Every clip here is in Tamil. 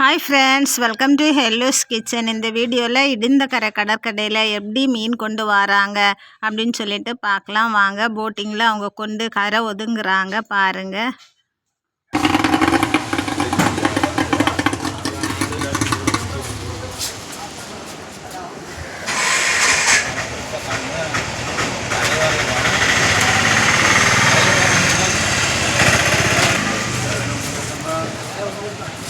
Hi friends welcome to Hello's kitchen இந்த வீடியோவில் இடிந்தக்கரை கடற்கடையில் எப்படி மீன் கொண்டு வராங்க அப்படின்னு சொல்லிட்டு பார்க்கலாம். வாங்க போட்டிங்கில் அவங்க கொண்டு கரை ஒதுங்குறாங்க பாருங்கள் சரி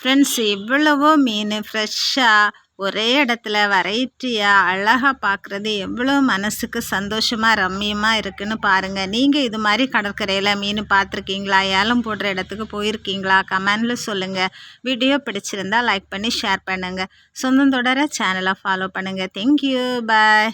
ஃப்ரெண்ட்ஸ் எவ்வளவோ மீன் ஃப்ரெஷ்ஷாக ஒரே இடத்துல வெரைட்டியாக அழகாக பார்க்குறது எவ்வளோ மனசுக்கு சந்தோஷமாக ரம்மியமாக இருக்குன்னு பாருங்கள் நீங்கள் இது மாதிரி கடற்கரையில் மீன் பார்த்துருக்கீங்களா ஏலம் போடுற இடத்துக்கு போயிருக்கீங்களா? கமெண்டில் சொல்லுங்கள் வீடியோ பிடிச்சிருந்தா லைக் பண்ணி ஷேர் பண்ணுங்கள் சொந்தம் தொடர சேனலை ஃபாலோ பண்ணுங்கள் தேங்க்யூ பாய்